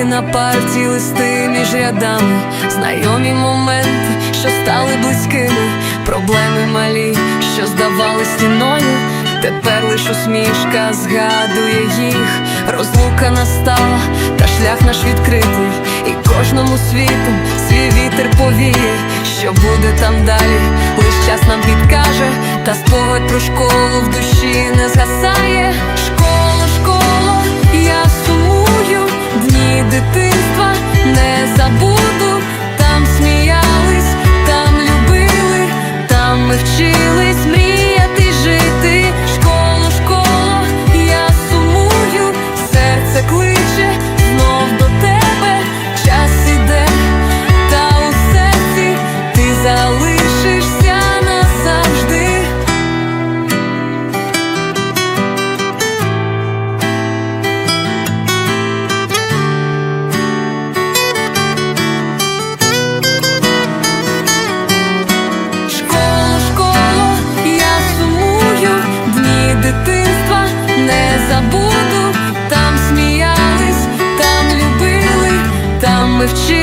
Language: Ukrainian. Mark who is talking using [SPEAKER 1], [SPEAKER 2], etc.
[SPEAKER 1] Нотатки на парті, листи між рядами, знайомі моменти, що стали близькими, проблеми малі, що здавали стіною. Тепер лиш усмішка згадує їх, розлука настала, та шлях наш відкритий, і кожному світу свій вітер повіє, що буде там далі, лиш час нам підкаже, та спогад про школу ми вчились.